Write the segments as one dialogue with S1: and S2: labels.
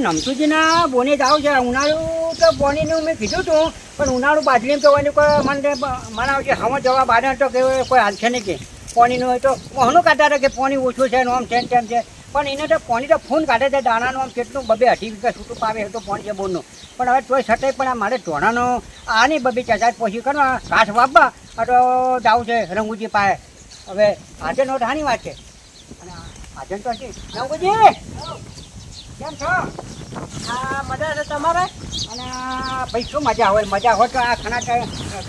S1: નમતુજીના બોને જાવ છે. ઉનાળું તો બોનીનું મેં કીધું હતું પણ ઉનાળું બાજરી હોય કોઈ મને મને આવશે હવા જવા બારે તો કે કોઈ હાલ છે નહીં કે. પોણીનું હોય તો હણું કાઢતા કે પોણી ઓછું છે ને આમ તેમ તેમ છે. પણ એને તો પોણી તો ફૂન કાઢે છે દાણાનું આમ કેટલું બબે અઢી વીઘા છૂટું પાવે તો પોણી છે બોરનું પણ હવે તોય છતાંય પણ આ મારે ધોણાનો આ નહીં બબી ચાચાર પોછી કરવા ઘાસ વાપવા તો જાવું છે રંગુજી પાસે. હવે આજે નો ધાણી વાત છે. અને આજે તો છે. રંગુજી! કેમ છો? આ મજા છે તમારે? અને ભાઈ શું મજા હોય? મજા હોય તો આ ખાના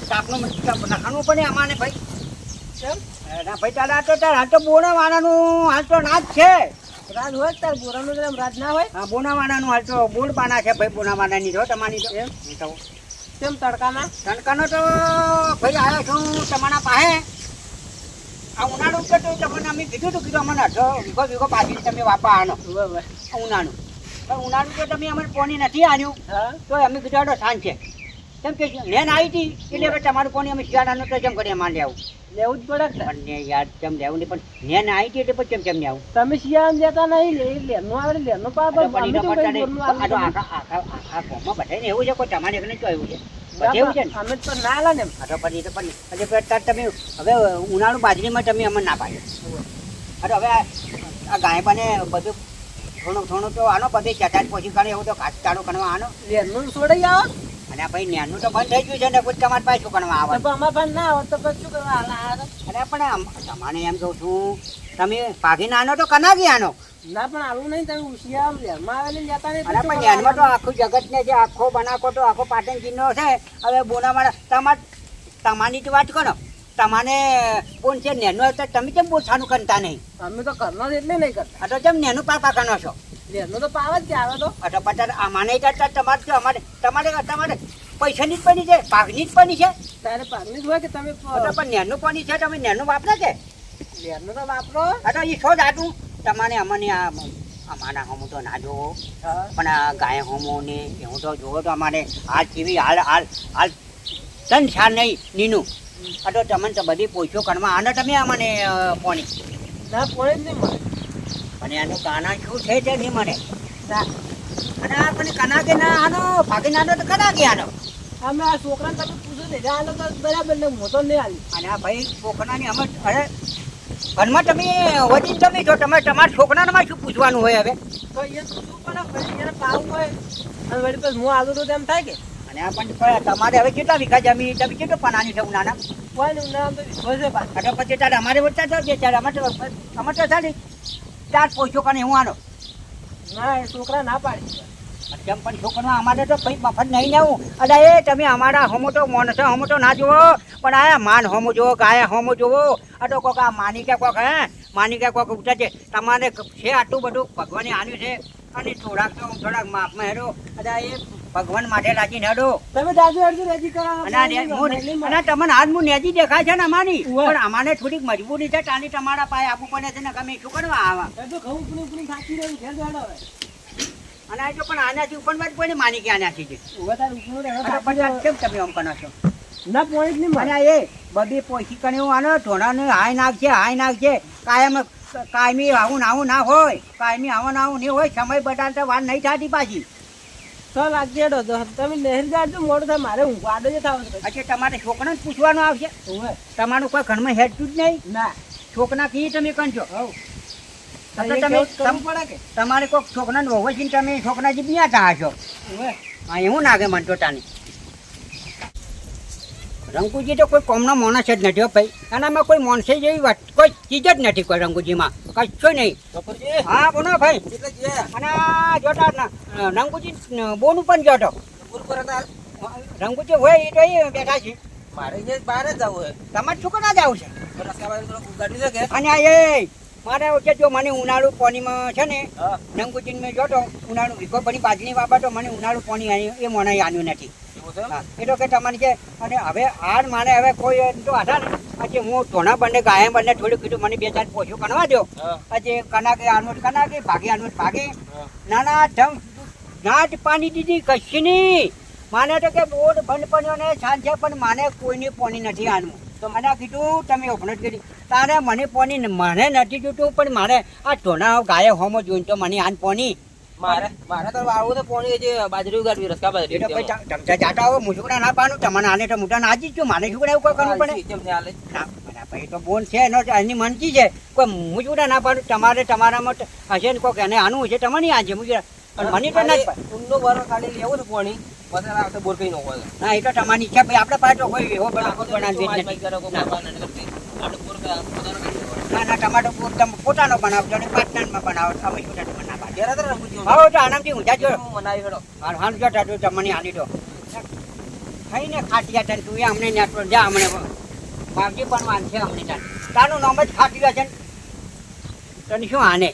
S1: કાપનું નખાનું પડે અમાને ભાઈ. કેમ? ના ભાઈ તારે તો તાર હાલ તો બોના વાળાનું હાલ તો નાચ છે.
S2: રાજ હોય તાર બોરાનું તો રાજ ના હોય?
S1: હા બોના વાળાનું હાલ તો બોલ પાના છે ભાઈ બોના વાળાની જો. તમારી તો
S2: એમ? કેમ તડકાના?
S1: તડકાનો તો ભાઈ આવ્યો છું તમારા પાસે. આ ઉનાળું કે તો તમને અમે કીધું હતું કીધું અમને અડધો વીઘો વીઘો પાછી તમે વાપા આનો ઉનાળું. પણ ઉનાળું તો તમે અમને પોની નથી આન્યું તો અમે ગુજરાતો સાંજ છે. કેમ કે નેન આવી હતી? એટલે હવે તમારું પોની અમે શિયાળાનું તો જેમ કરીએ માન લેવું.
S2: લેવું જ પડે ને.
S1: યાર જેમ લેવું નહીં પણ નેન આવી હતી એટલે પછી કેમ કેમ લેવું?
S2: તમે શિયાળા લેતા નહીં લે આવે લેરનું પાપ
S1: આખા આખા આખા એવું છે કોઈ તમારે એકને એવું છે. બધે છે
S2: અમે તો ના લા ને.
S1: તો પછી પણ પછી પછી તમે હવે ઉનાળુ બાજરીમાં તમે અમને ના પાડ્યો અરે હવે આ ગાય પાને બધું થોડું થોડું તો આનો બધે ચટાટ પછી કાઢે એવું તો કાચતાળો કરવા આનો.
S2: લેરનું છોડાઈ આવો.
S1: અને ભાઈ નેનું તો બંધ થઈ ગયું છે ને કોઈ તમારે પાસે શું કરવા આવે
S2: તો પણ અમારા પાસે ના આવે તો પછી શું કરવા
S1: અરે પણ તમારે એમ કહું છું તમે પાઘીને આનો તો કનાગી આનો?
S2: ના પણ આવું નહીં તમે ઉશિયા લેરમાં આવે લેતા નહીં
S1: અરે પણ નેનમાં તો આખું જગતને જે આખો બનાકો તો આખો પાટણ જિલ્લો છે. હવે બોનાવાળા તમાર તમારી જ વાત કરો. તમારે કોણ છે? નેનો તો તમે કેમ બોસાનું કરતા નહીં?
S2: અમે તો ઘરનો જ એટલે નહીં કરતા.
S1: તો જેમ નેનું પાપા કનો છો?
S2: નેનો તો પાવ જ કે આવે તો.
S1: તો પછી અમાને કરતા તમારે તો અમારે તમારે તમારે પૈસાની જ પડી છે પાકની જ પડી છે.
S2: તારે પાકની જ હોય કે તમે
S1: પણ નેનું પડી છે. તમે નેનું વાપરે છે
S2: નેનું તો વાપરો.
S1: આ એ છો જાતું તમારે અમને આ અમારા હમું તો ના જોવો પણ આ ગાય હોમો ને એવું તો જોવો તો અમારે હાલ કેવી હાલ હાલ હાલ તન સાર નહીં નીનું. આ તો તમને તો બધી પોઈચો કરવા આને તમે અમને પોણી?
S2: ના પોણે જ નહીં મળે.
S1: અને એનું કાના શું છે તે નહીં મને અને આ પણ કના કે ના આનો ભાગી નાનો તો કના કે આનો?
S2: અમે આ છોકરાને તમે પૂછો ને આનો તો બરાબર ને મોટો નહીં આલી
S1: અને આ ભાઈ છોકરાની અમે અરે ઘરમાં તમે વધી તમે છો તમે તમારા છોકરાને માં શું પૂછવાનું હોય હવે?
S2: તો એ શું એને પાવું હોય. અને વળી પછી હું આગળ તો તેમ થાય કે?
S1: અને આ પણ તમારે હવે કેટલા વીઘા જમીન તમે કેટલો પનાની છે ઉનાના?
S2: કોઈ નહીં તો વિશ્વાસ છે પાછો.
S1: પછી ત્યારે અમારે વચ્ચે થાય છે ત્યારે અમારે અમારે તો સાડી ચાર પોચો કાને હું આનો?
S2: ના એ છોકરા ના પાડી
S1: કેમ પણ છોકરો અમારે તો કંઈ મફત નહીં લેવું અરે એ તમે અમારા હોમો તો મોનસો હોમો તો ના જુઓ. પણ આ માન હોમો જુઓ ગાય હોમો જુઓ. આ તો કોક આ માની કે કોક હે? માની કે કોક ઉઠે છે. તમારે છે આટલું બધું? ભગવાને આવ્યું છે. અને થોડાક તો થોડાક માપમાં હેરો અરે એ ભગવાન માટે લાગીને હેડો.
S2: તમે દાદુ અડધું રાજી કરો
S1: અને હું તમને આજ હું નેજી દેખાય છે ને અમારી. પણ અમારે થોડીક મજબૂરી છે તાલી તમારા પાસે આપવું પડે છે ને ગમે શું કરવા આવા?
S2: તો ઘઉં ખાતી રહ્યું છે
S1: અને આ જો પણ આનાથી ઉપર જ કોઈને માની કે આનાથી છે. કેમ તમે આમ કરો છો?
S2: ના પોઈન્ટ નહીં
S1: મને એ બધી પોઈસી કને હું આનો ધોણાને હાય નાખજે હાય નાખજે કાયમ કાયમી આવું ના આવું ના હોય. કાયમી આવું ના આવું નહીં હોય સમય બધા તો વાર નહીં થતી પાછી.
S2: તો લાગજે ડો તમે નહેર જાડજો મોડું થાય મારે હું આડો જ થાવ
S1: અચ્છા તમારે છોકરાને જ પૂછવાનું આવશે. તમારું કોઈ ઘરમાં હેડતું જ નહીં?
S2: ના.
S1: છોકરા કી તમે કંજો
S2: હવ.
S1: તમારે કોઈક છોકરાને વહુ તમે છોકરા જે બીયા હશો
S2: છો.
S1: હા એવું નાગે મન તો તાની રંગુજી તો કોઈ કોમનો માણસ જ નથી ભાઈ. અને આમાં કોઈ માણસે જેવી વાત કોઈ ચીજ જ નથી કોઈ રંગુજીમાં. કશું નહીં. હા બોલો ભાઈ. અને જોતા રંગુજી બોનું પણ જોતો. રંગુજી હોય એ તો એ બેઠા છે.
S2: મારે બહાર જ જવું હોય
S1: તમારે શું કરવા જાવ છે?
S2: છે
S1: અને આ એ મારે વચ્ચે જો મને ઉનાળુ પાણીમાં છે ને નંગુચીન મેં જોતો ઉનાળુ વિકો બની બાજરી બાબતો મને ઉનાળુ પાણી આવ્યું એ મને આન્યું નથી. એટલો કે તમારી છે અને હવે હાર મારે હવે કોઈ તો આધાર ને આજે હું ધોણા બંને ગાય બંને થોડું કીધું મને બે ચાર પોછું કણવા દો આજે કનાકે આનોટ કનાકે ભાગે આનોટ ભાગે.
S2: નાના
S1: ના ના ધમ નાટ પાણી દીધી કશી નહીં માને તો કે બોર્ડ બંધ પડ્યો ને સાંજે પણ માને કોઈને પોની નથી આનવું તો મને કીધું તમે ઓપનટ કરી તારે મને પોની મને નથી જોતું પણ મારે આ ધોણા ગાય હોમો જોઈને તો મને આન પોની
S3: મારે મારે તો આવું તો પોણી જે બાજરી ઉગાડવી બાજરી
S1: જાતા આવો ના પાડું તમને આને તો મોટા ના જ છું માને શું એવું કોઈ કરવું પડે ભાઈ તો બોન છે એનો એની મનકી છે કોઈ મુજુકડા ના પાડું તમારે તમારામાં હશે ને કોઈક એને આનું તમારે નહીં આજે મુજુકડા પણ મને તો નથી
S3: ઊંડો બરો ખાલી લેવું ને પોણી ના
S1: એ તો તમારી ઈચ્છા. ભાઈ આપણે કોઈ એવો બનાવો. ના ના ટમાટો પો- તમે પોતાનો બનાવજો અને બનાવો. શું તમને બનાવવા? હવે તો આનામથી ઊંધા જો. હાલ જો ટાટુ તમને આની તો ખાઈને ખાટિયા છે ને તું એ અમને નેટવર્ક જા અમને બાપજી પણ માનશે અમને ત્યાં. તારું નામ જ ખાટિયા છે ને. તને શું આને?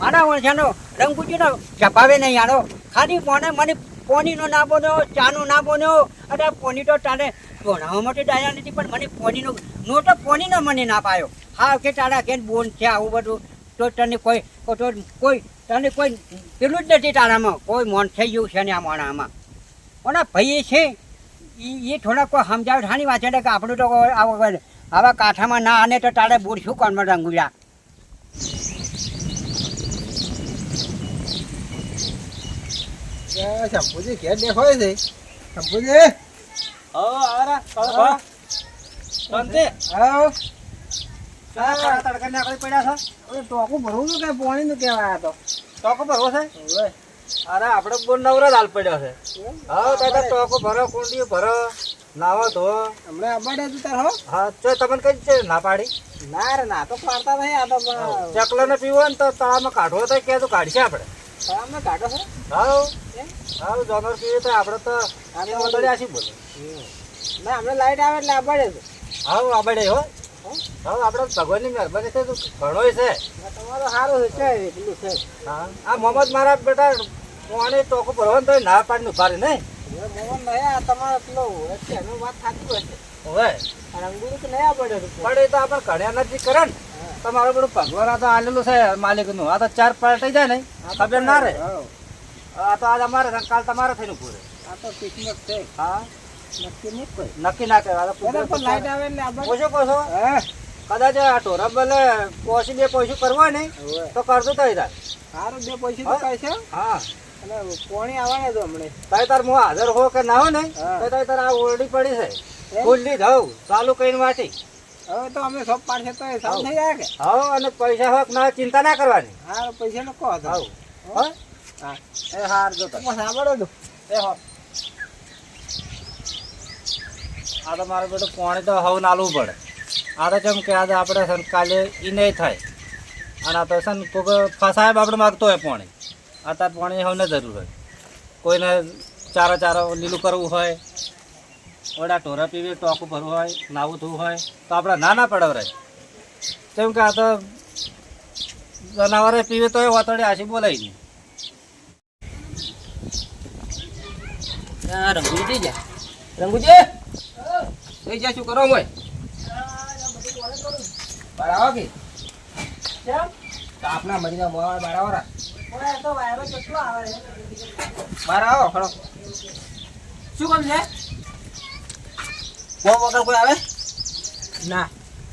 S1: મારા વણસાનો રંગુજીનો છપાવે નહીં આનો. ખાલી પોને મને પોનીનો ના બોલ્યો, ચાનો ના બોલ્યો. અને પોની તો તારે ભણાવવા માટે ડાયા નથી, પણ મને પોનીનો નો તો પોનીનો મને ના પાયો. હા, કે તારા કે બોન છે, આવું બધું. તો તને કોઈ, તો કોઈ, તને કોઈ પેલું જ નથી તારામાં. કોઈ મોન થઈ ગયું છે ને આ મોણામાં. ઓના ભાઈ છે એ થોડા કોઈ સમજાવે ઠાની વાત છે કે આપણું તો આવા કાંઠામાં ના આને તો તારે બોર શું કોનમાં રંગુજા
S2: શંભુજી ઘેર દેખાય છે. શંભુજી?
S3: છો?
S2: ટોકું ભરવું હતું કે પાણી નું કેવા તો?
S3: ટોકો ભરવો છે? અરે આપણે બોર નવરો જ હાલ પડ્યો છે. હા તો ટોકો ભરો કુંડી ભરો નાવો ધો.
S2: હમણાં અબાડે તું તાર હો.
S3: હા તો તમને કઈ છે ના પાડી?
S2: ના રે ના તો પાડતા નહીં આ તો
S3: ચકલો ને પીવો ને તો તળાવમાં કાઢવો તો કે તો કાઢશે આપણે.
S2: અમે કાઢો છે?
S3: જાનવર પીવે તો આપણે તો આને વતડ્યા છીએ બોલે?
S2: ના હમણાં લાઈટ આવે એટલે અબાડે છે.
S3: હાવ આબડે હો. હા? આપણે ભગવાનની મહેરબાની છે તો ઘણોય છે.
S2: તમારો સારું છે એટલું છે.
S3: હા. આ મોહમ્મદ મારા બેટા કોણે ટોકો ભરવાનું તો ના ઊભા રહે નહીં?
S2: હવે નહીં આ તમારો પેલો એનું વાત સાચી હશે
S3: હવે?
S2: રંગુરું તો નહીં અબાડે
S3: પડે તો આપણે ઘણા નજીક કરે ને. તમારું બધું ભગવાન આ તો આલેલું છે માલિકનું. આ તો ચાર પલટાઈ જાય ને. ખબર ના રહે આ તો આજ અમારે કાલ તમારે થઈને પૂરે
S2: આ તો કિસ્મત છે.
S3: હા?
S2: નક્કી
S3: ના કહેવાય.
S2: લાઈટ આવે એટલે
S3: પૂછો પૂછો. કદાચ આ ઢોરા બલે પોસી બે પૈસું કરવા ને તો કરશું થઈ તાર.
S2: સારું બે પૈસું તો કહે છે?
S3: હા.
S2: અને કોણી આવવાને તો હમણે.
S3: તાર હું હાજર હો કે ના હો ને. તો તઈ તાર આ ઓરડી પડી છે? ખુલ્લી ધવ ચાલુ કઈને વાટી.
S2: હવે તો અમે સબ પાડશે તો એ સારું થઈ જાય કે?
S3: હા અને પૈસા હોક ના ચિંતા ના કરવાની.
S2: હા પૈસા નો કહો
S3: હાવ હા?
S2: હા?
S3: એ હાર જો
S2: તો સાંભળો તો.
S3: એ હો આ તો મારે બેટો પાણી તો હવ નાલવું પડે. આ તો જેમ કે આજે આપણે છે કાલે ઈ નહીં થાય. અને આ તો છે ને કોઈક ફસાય આપણે માગતો હોય પાણી. આ તાર પાણી હવને જરૂર હોય. કોઈને ચારો ચારો લીલું કરવું હોય ઓડા ટોરા પીવે ટોકું ભરવું હોય નાવું ધોવું હોય તો આપણે ના ના પડવરાય કેમ કે આ તો જનાવરે પીવે તો એ વાતડી આશી બોલાય નહીં. રંગુજી જા રંગુજી થઈ જા શું કરો મોય? બરાબર કે? આપના મરીના મોવા બરાબર બરાબર રા.
S2: ઓય તો વાયરો કેટલો આવે? છે
S3: બહાર આવો ખડો. શું કામ છે? કોમ વગર કોઈ આવે?
S2: ના.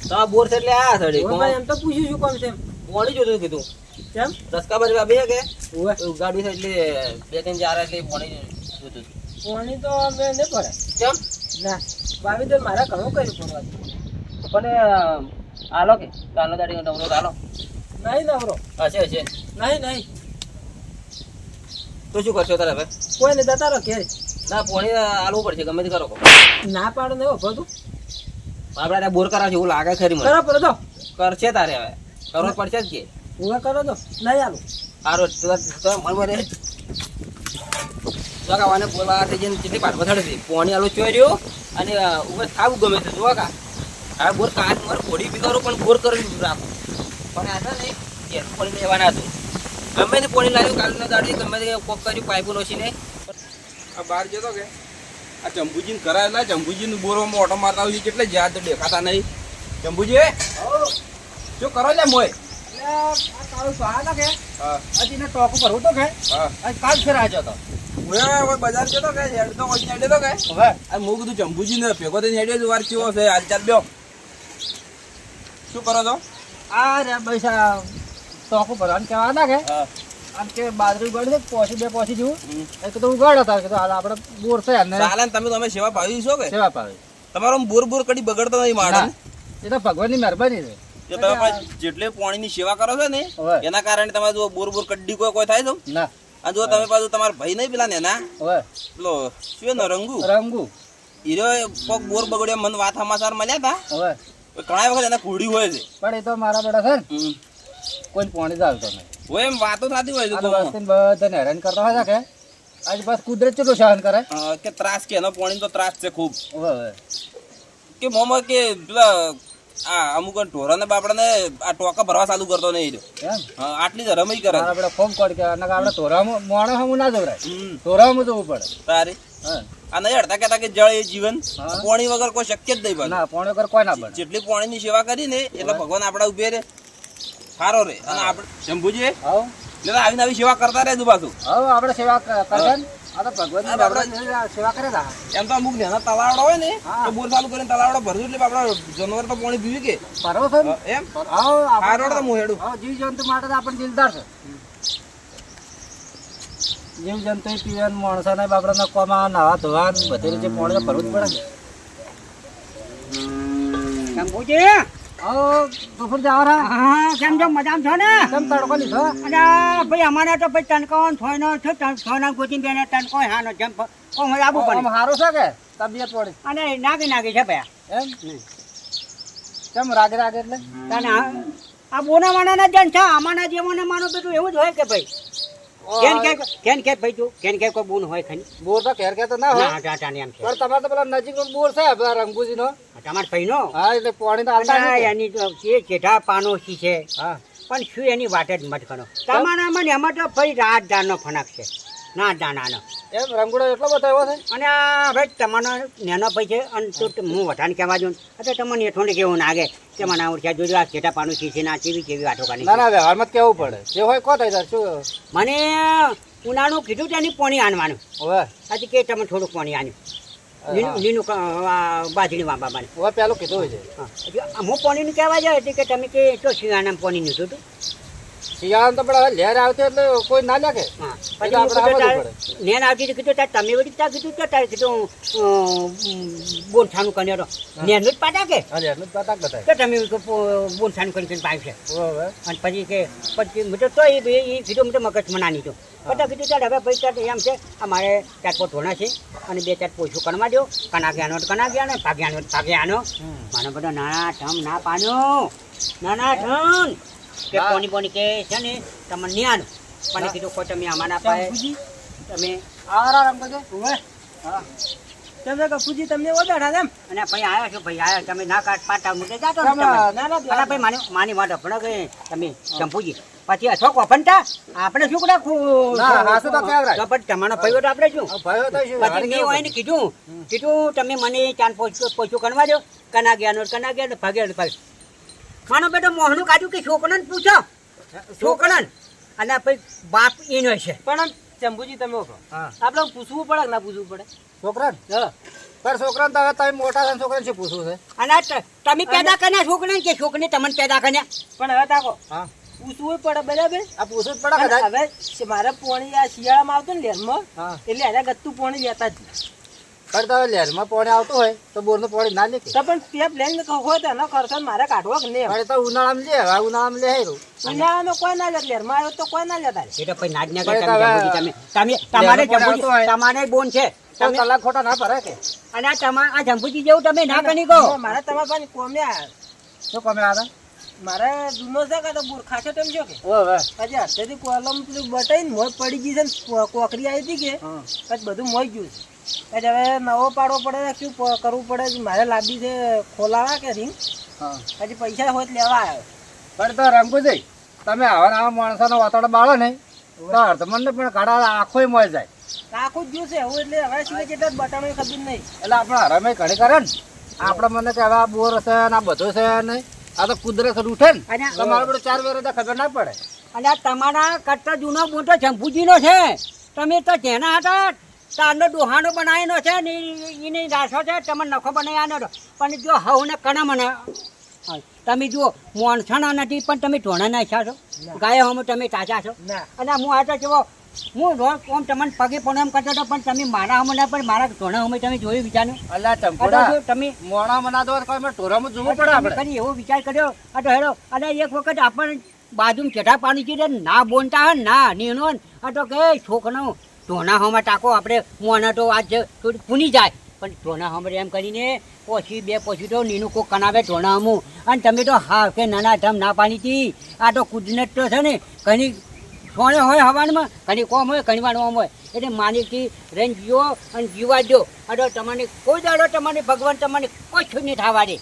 S3: તો આ બોર છે એટલે આ સડી
S2: કોમ એમ તો પૂછ્યું છું કોમ છે એમ?
S3: પોણી જોતું કીધું.
S2: કેમ?
S3: રસ્કા બાજુ બે કે?
S2: ઓય
S3: ગાડી છે એટલે બે ત્રણ ચાર એટલે પોણી જોતું
S2: પોણી તો અમે નહીં પડે.
S3: કેમ?
S2: ના. ભાભી તો મારે ઘણું કર્યું પડવા
S3: પણ આલો કે? કાલો દાડી નવરો આલો
S2: નહીં નવરો.
S3: હશે હશે
S2: નહીં નહીં.
S3: તો શું કરશો તારે હવે?
S2: કોઈ નહીં જતા રહો ઘેર.
S3: ના પોણી આલવું પડશે ગમે તે કરો.
S2: ના પાડો ને ઊભો તું
S3: આપણે બોર કરાવશે એવું લાગે ખરી મને.
S2: કરો તો
S3: કરશે તારે હવે. કરવો પડશે જ કે.
S2: હું કરો તો નહીં આલું.
S3: સારો તો મન જોકાવાને બોલવા થઈ જઈને કેટલી પાડ વધારે છે. પોણી આલો ચોર્યો અને ઉપર ખાવું ગમે છે. જોવા કા હવે બોર કાચ મારે ઘોડી બી કરું પણ બોર કરી રાખું. પણ આ છે ને ઘેર પોણી લેવાના હતું ગમે તે પોણી લાવ્યું કાલનો દાડી ગમે તે કોક કર્યું પાઇપો નોશીને.
S4: આ બહાર જતો કે? આ ચંબુજી ને કરાયેલા ચંબુજી ને બોરમાં ઓટો મારતા હોય કેટલે જ્યાં તો દેખાતા નહીં. ચંબુજી શું કરો છે મોય.
S3: આ કે?
S4: હા.
S3: હજી ને ટોપ ભરવું તો કે?
S4: હા.
S3: આ કાલ ફેર આજો તો
S4: ઓય ઓય બજાર જતો કે? હેડ તો કોઈ હેડે તો કે?
S3: હવે?
S4: આ મુ ચંબુજી ને ભેગો થઈને હેડે જ વાર ચેવો છે હાલ ચાલ બ્યો શું કરો છો?
S3: આ રે પૈસા ટોપ ભરવાનું કહેવા હતા કે? આમ કે બાજરી ઉગાડી પોસી બે પોસી જેવું. એ તો ઉગાડ હતા કે તો આપણે બોર છે
S4: ચાલે ને તમે તમે સેવા પાવી છો કે?
S3: સેવા પાવે
S4: તમારો બોર બોર કડી બગડતો નહીં માણસ.
S3: એ તો ભગવાનની મહેરબાની છે.
S4: કે તમે જેટલે પાણીની સેવા કરો છો ને એના કારણે તમારે જો બોર બોર કડી કોઈ કોઈ થાય
S3: ના.
S4: અને જો તમે પાછું તમારા ભાઈ નહીં પેલા
S3: હવે.
S4: પેલો શું રંગુ?
S3: રંગુ.
S4: હીરો બોર બગડ્યો મને વાત સમાચાર મળ્યા હતા
S3: હવે.
S4: ઘણા વખત એના કુડી હોય છે.
S3: પણ એ તો મારા બેટા છે ને. કોઈ પાણી ચાલતો નહીં.
S4: એમ વાતો થતી હોય
S3: બધાને હેરાન કરતા હોય કે? આજ બસ કુદરત ચેટલું સહન કરે?
S4: કે ત્રાસ કે એનો પાણી તો ત્રાસ છે ખૂબ. કે મોમાં કે પેલા આ અમુક ઢોરાને બાપડાને આ ટોકા ભરવા ચાલુ કરતો નહીં આટલી જ રમઈ કરે.
S3: આપણે ફોમ ફોન કોડ કે અને આપણે તોરામાં મોણો હમું ના જવરાય. તોરામાં જવું પડે.
S4: તારે?
S3: હા.
S4: આ નહીં અડતા કહેતા કે જળ એ જીવન. પાણી વગર કોઈ શક્ય જ નહીં પાછું.
S3: ના પોણે વગર કોઈ ના બને.
S4: જેટલી પાણીની સેવા કરી ને એટલે ભગવાન આપડા ઉભે રે સારો રે. અને આપણે શંભુજી
S3: હા
S4: એટલે આવીને આવી સેવા કરતા રહેજો પાછું
S3: હવ આપણે સેવા કરશે ને. આ તો ભગવાનની
S4: હા, આપણે-
S3: સેવા કરે
S4: એમ તો અમુક નાના તલાવડો હોય ને
S3: હા.
S4: તો બોર ચાલુ કરીને તલાવડો ભરતું એટલે આપણે જનવર તો પાણી પીવી કે.
S3: પરવો છે
S4: એમ?
S3: આપણે
S4: તો હું હેડું
S3: હવ જીવ જંતુ માટે તો આપણે દિલદાર છે. જીવ જંતુ પીવે ને બાપડા બાપડાને કોમાં નાવા ધોવા ને બધી રીતે પાણી તો ભરવું જ પડે ને.
S1: શંભુજી!
S3: ગફુર જવાના
S1: હા. કેમ છો? મજામાં છો ને?
S3: કેમ તડકો લીધો.
S1: અને ભાઈ અમારે તો ભાઈ તનકો થોયનો છે થોયના ગોતી બેને તનકો હાનો જેમ આબુ પડે
S3: છે કે? તબિયત પડી
S1: અને નાગી નાગી છે ભાઈ
S3: એમ? કેમ રાગે રાગે એટલે?
S1: તને આ- બોના માનાના જન છે આમાંના જેમોને માનો બધું એવું જ હોય કે ભાઈ. કેન કે કેન કે ભાઈ જો કેન કે કોઈ બોન હોય ખની
S3: બોર તો કેર કે તો ના હોય.
S1: ના ટાટા એમ છે
S3: પણ તમારે તો પેલા નજીક બોર છે પેલા રંગુજી નો
S1: તમાર ભાઈનો?
S3: હા એટલે પાણી તો આલતા
S1: અને એની તો જે જેઠા પાનો સી છે.
S3: હા.
S1: પણ શું એની વાત જ મત કરો. તમારામાં ને એમાં તો ભાઈ રાત દાનનો ફનક છે. ના ના
S3: એમ રંગોળો એટલો બધો એવો છે?
S1: અને આ ભાઈ તમારો નેનો ભાઈ છે અને તું હું વટાણ કહેવા જોઉં. અરે તમને એ થોડી કેવું નાગે કે મને ઓળખ્યા જોજો આ જેઠા પાનું છે ના ચીવી કેવી વાતો કરી
S3: ના ના વ્યવહારમાં કેવું પડે. જે હોય કો થાય શું
S1: મને ઉનાળું કીધું ત્યાંની પોણી આનવાનું
S3: હવે?
S1: હજી કે તમે થોડુંક પોણી આન્યું લીલું બાજરી વાંબા બાને.
S3: હવે પેલું કીધું હોય છે.
S1: હા. હું પોણીનું કહેવા જાય હતી કે તમે કે તો શિયાળામાં પોણી નીધું હતું
S3: શિયાળામાં તો પણ લહેર આવતી એટલે કોઈ ના લે કે
S1: હા.
S3: એટલે આપણે
S1: પછી
S3: આવવું
S1: તાર- નેન આવતી હતી કીધું ત્યારે તમે વળી ત્યાં કીધું તારે કીધું બોનછાનું કર્યો તો નેનનું જ પાટા કે?
S3: જ બતાય
S1: કે તમે બોનછાનું કરી કરીને પાડશે છે. અને પછી કે પછી મેં તો તો એ ભાઈ એ કીધું મેં તો મગજમાં નાની નીધું. પછી કીધું ચાલ હવે ભાઈ ચાલ એમ છે અમારે ચાર પોત ધોણા છે અને બે ચાર પોછું કણવા દો કનાગ્યાનો તો કનાગ્યાનો ભાગ્યાનો તો ભાગ્યાનો. મને બધો નાના ઠમ ના પાનો નાના ઠમ. કે
S3: કોની
S1: પોની કે છે ને તમે ન્યાન પણ કીધું કોઈ તમે અમારા પાસે તમે
S3: આરા રંગુજી
S1: ઉવે.
S3: હા.
S2: તમે કપૂજી તમને ઓદાડા એમ
S1: અને ભાઈ આવ્યા છો ભાઈ આવ્યા તમે ના કાઢ પાટા મૂકે જાતો તમે.
S3: ના,
S2: ના, ના,
S1: અલા ભાઈ માની માની વાત અપણો કે તમે ચંપુજી પછી અથો કોફનતા આપણે શું રાખું
S3: ના, હાસુ તો કેવરાય.
S1: તો પછી તમારો ભાઈઓ તો આપણે શું?
S3: ભાઈઓ તો શું?
S1: પછી મેં હોય ને કીધું કીધું તમે મને ચાંદ પોચું પોચું કરવા દો. કના ગયા કના ગયા ભાગ્યા ભાગ માનો બેટો મોહનું કાઢ્યું કે છોકરાને પૂછો? છોકરાને. અને પછી બાપ એનો છે.
S2: પણ ચંબુજી તમે આપણે પૂછવું પડે ના પૂછવું પડે?
S3: છોકરા
S2: હા.
S3: પર છોકરાને તો હવે તમે મોટા થઈને છોકરાને શું પૂછવું છે?
S1: અને તમે પેદા કર્યા છોકરાને કે છોકરી તમને પેદા કર્યા?
S2: પણ હવે તાકો.
S3: હા.
S2: પૂછવું પડે બરાબર?
S3: આ પૂછવું જ પડે
S2: હવે મારે પોણી આ શિયાળામાં આવતું ને લેરમાં એટલે એને ગત્તું પોણી લેતા જ નહીં.
S3: પણ તો હવે લહેરમાં પાણી આવતું હોય તો બોરનું પાણી ના લે
S2: પણ તે પ્લેન હોય તો એનો ખર્ચો મારે કાઢવો કે નહીં
S3: પાણી તો ઉનાળામાં લે હવે ઉનાળામાં લે હેરું.
S2: ઉનાળામાં કોઈ ના લે લેરમાં આવ્યો તો કોઈ ના લેતા રે.
S1: પછી નાજ ના
S3: ભાઈ
S1: તમે
S3: તમે-
S1: જંબુજી તમે તમે તમારે
S3: લેવા પડે
S1: જંબુજી
S3: આવતો હોય.
S1: તમારે બોન છે. તમે
S3: કલાક ખોટા ના ભરે કે.
S1: અને આ તમા આ જંબુજી જેવું તમે ના કરી કહો
S2: મારે તમારા પાસે
S3: શું
S2: મારે જૂનો છે કે તો બુર ખાચો તેમ છો કે. હજી અત્યારથી કોલમ પેલું બટાઈને મોજ પડી ગઈ છે ને કોકરી આવી હતી કે પછી બધું મોઈ ગયું છે. પછી હવે નવો પાડવો પડે શું કરવું પડે? મારે લાદી છે ખોલાવા કે રિંગ પછી પૈસા હોય તો લેવા આવ્યો.
S3: પણ તો રંગુજી તમે આવા આવા માણસોનો વાતાવરણ બાળો ને તો અર્ધમંડ પણ ઘડા આખો મોય જાય.
S2: આખું જ છે એવું એટલે હવે શું કેટલા બટાણો ખબર નહીં.
S3: એટલે આપણે હરમે ઘડી કરે ને. આપણે મને કે હવે આ બોર છે ને આ બધું છે ને આ તો કુદરત ઉઠે ને.
S1: અને
S3: તમારે બધું ચાર વેરે તો ખબર ના પડે.
S1: અને આ તમારા કરતા જૂનો મોટો જંબુજીનો છે. તમે તો જેના હતા તારનો ડોહાનો બનાવેલો છે ને એની રાસો છે તમે નખો બનાવ્યા નો પણ જો હવને કણા મને તમે જુઓ મોણસાણા નથી પણ તમે ઢોણા નાખ્યા છો. ગાયો હમ તમે તાજા છો. અને હું આ તો જુઓ હું રોજ ઓમ તમને પગે પણ એમ કરતો હતો પણ તમે મારા હમ ના પણ મારા ઢોણા હમ તમે જોયું વિચાર્યું?
S3: અલ્યા
S1: આ તો
S3: ચંપુડા
S1: જો તમે
S3: મોણા મના દો કોઈ મેં ટોરામાં જોવું પડે આપણે.
S1: એવો વિચાર કર્યો? આ તો હેડો અને એક વખત આપણને બાજુમાં ચેઠા પાણી છે ના બોલતા હોય ના નીનો આ તો કે છોકરાનો ધોના હમા ટાકો આપણે મોના તો આજ થોડી પૂની જાય. પણ ધોના હમરે એમ કરીને પછી બે પછી તો નીનું કોક કનાવે ધોના હમું. અને તમે તો હા કે નાના ધમ ના પાણીથી આ તો કુદરત તો છે ને ઘણી સોણે હોય હવાનમાં ઘણી કોમ હોય ઘણી વાર ઓમ હોય. એટલે માનીથી રહીને જીવો અને જીવા દો. આ તમને કોઈ દાડો તમને ભગવાન તમને કશું નહીં થવા દે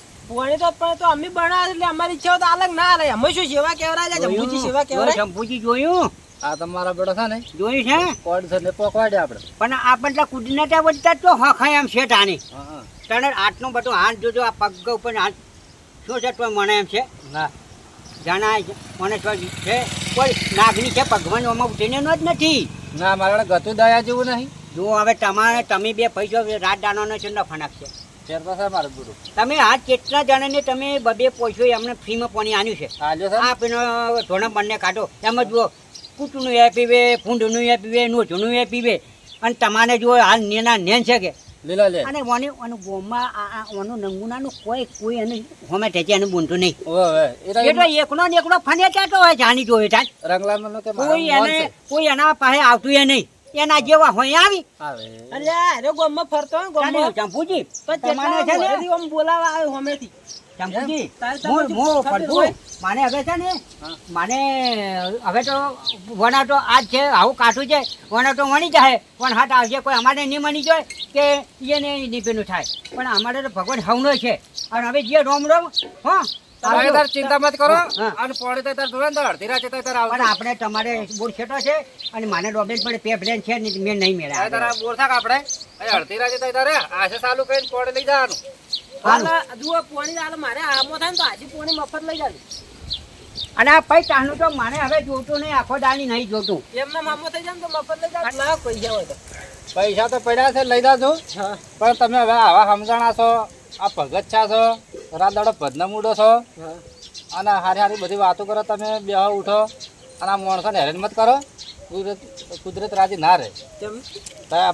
S2: તો પણ તો અમે બનાવે એટલે અમારી ઈચ્છા તો અલગ ના રહે. અમે શું સેવા કેવરાય જંબુજી સેવા કેવરાય
S1: જંબુજી જોયું.
S3: આ તમારા બેડો છે ને
S1: જોયું છે?
S3: કોડ છે ને પોકવાડે આપણે.
S1: પણ આપણને કુદરત વધતા તો હખાય એમ છે તાની. તને આટલું બધું હાથ જોજો આ પગ ઉપર હાથ. શું છે તો મને એમ છે?
S3: ના.
S1: જણાય છે. મને તો છે. કોઈ નાગની છે ભગવાન ઓમાં ઉઠીને જ નથી.
S3: ના મારા ગતું દયા જેવું નહીં.
S1: જો હવે તમારે તમે બે પૈસો રાત દાનોનો છે ને ફનાક છે.
S3: તો
S1: તમે આ કેટલા જણાને તમે બબે પૈસો એમને ફ્રીમાં પાણી આન્યું છે? આ પેલો ધોણા બંને કાઢો. એમ જ જુઓ. કૂટનું એ પીવે ફૂંડનું એ પીવે નોચનું એ પીવે અને તમારે જો હાલ નેના નેન છે કે અને મને અને ગોમાં આ આ ઓનું નંગુનાનું કોઈ કોઈ એને હોમે ટેચે એને બોલતું નહીં.
S3: તો
S1: એટલે એકનો ને એકનો ફને ચાટો હોય જાણી
S3: રંગલાલનો કે
S1: કોઈ એને કોઈ એના પાસે આવતું એ નહીં. એના જેવા હોય આવી.
S2: અલ્યા અરે ગોમમાં ફરતો હોય ગોમમાં.
S1: ચંપુજી
S2: પણ
S1: તમારે છે ને
S2: બોલાવા આવે હોમેથી.
S1: ચંપુજી હું ફરતું માને હવે છે ને. માને હવે તો વણાટો આજ છે આવું કાઠું છે વણાટો વણી જાય પણ હાથ આવશે કોઈ અમારે નહીં મની જાય કે એને નીપેલું થાય. પણ અમારે તો ભગવાન હવનો છે. અને હવે જે રોમ રોમ હા
S3: તાર ચિંતા મત કરો. અને પોણી તો તાર જોવે ને તો અડધી તાર
S1: પણ આપણે તમારે બોર છેટો છે અને માને ડોબેન પણ પે બ્રેન છે ને મેં નહીં મેળા.
S3: તારા બોર થાક આપણે અરે અડધી રાતે તારે આશે ચાલુ કરીને પોડે લઈ જવાનું.
S2: જુઓ પોણી હાલ મારે આમો થાય ને તો આજે પોણી મફત લઈ જાય
S1: અને આ પૈ તાનું તો મારે હવે જોતું નહીં આખો દાણી નહીં જોતું.
S2: એમને મામો થઈ જાય તો મફત લઈ જાય ના પૈસા હોય તો.
S3: પૈસા તો પડ્યા છે લઈ જાજો.
S2: હા.
S3: પણ તમે હવે આવા સમજાણા છો આ ભગત છા છો રાત દાડો ભજના મૂડો છો. અને હારી હારી બધી વાતો કરો તમે બે ઉઠો. અને આ માણસોને હેરાન મત કરો. કુદરત કુદરત રાજી ના રહે.
S2: કેમ?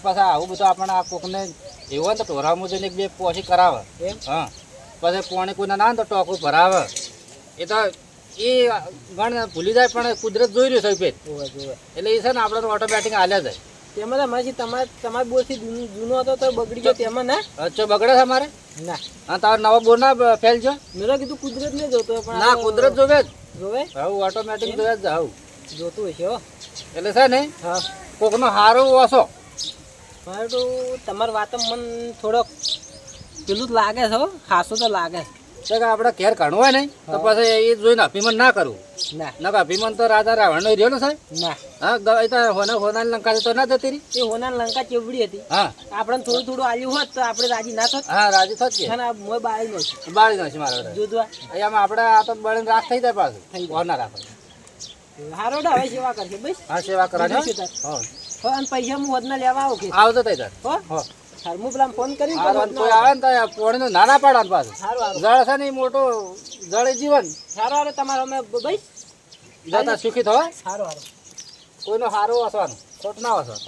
S3: પાછા આવું બધું આપણે આ કોકને એવું તો ટોરામાં જઈને એક બે પોછી કરાવે. હા. પછી પોણી કોઈને ના તો ટોકું ભરાવે. એ તો એ ગણ ભૂલી જાય પણ કુદરત જોઈ રહ્યું છે પેટ એટલે એ છે ને આપણે ઓટોમેટિક હાલ્યા જાય.
S2: તેમાં તમારી તમારે તમારી બોરથી જૂનું હતો તો બગડી ગયો તેમાં ના?
S3: અચ્છો બગડે છે મારે
S2: ના.
S3: હા તારો નવો બોર ના ફેલજો
S2: મેં કીધું કુદરત ને જોતો હોય, પણ
S3: ના કુદરત જોવે જ.
S2: જોવે?
S3: હવે ઓટોમેટિક જોવે જ હવે
S2: જોતું હશે હો.
S3: એટલે છે ને
S2: હા.
S3: કોકનો હારો ઓછો.
S2: મારે તો તમારી વાત મન થોડોક પેલું જ લાગે છે હો ખાસું તો લાગે.
S3: છે કે આપણે ઘેર કાઢવું હોય નહીં તો પછી એ જોઈને અભિમાન ના કરવું
S2: ના.
S3: ના અભિમાન તો રાજા રાવણનો રહ્યો ને સાહેબ.
S2: ના.
S3: હા એ તો હોના હોનાની લંકા તો ના જતી રહી.
S2: એ હોના લંકા ચેવડી હતી.
S3: હા.
S2: આપણે થોડું થોડું આલ્યું હોત તો આપણે રાજી ના થોત.
S3: હા રાજી થત છે
S2: અને મોય બાળી નથી
S3: બાળી નાખી મારા
S2: જોધવા
S3: એમાં આપણે આ તો બળીને રાખ થઈ જાય પાછું. હોના રાખો
S2: હારો હવે સેવા કરશે બસ.
S3: હા સેવા હો.
S2: હો. અને પૈસા હું વધના લેવા આવું કે?
S3: આવતો
S2: હો?
S3: હો.
S2: હાર હું પેલા ફોન કરી
S3: કોઈ આવે ને તો પોણીનું નાના પાડવાનું પાછું.
S2: સારું સારું
S3: જળ છે ને મોટો જળ જીવન.
S2: સારું હારું તમારો અમે ભાઈ
S3: જતા સુખી થવા?
S2: સારું સારું
S3: કોઈનો હારો વાસવાનું ખોટ ના વાસવાનું.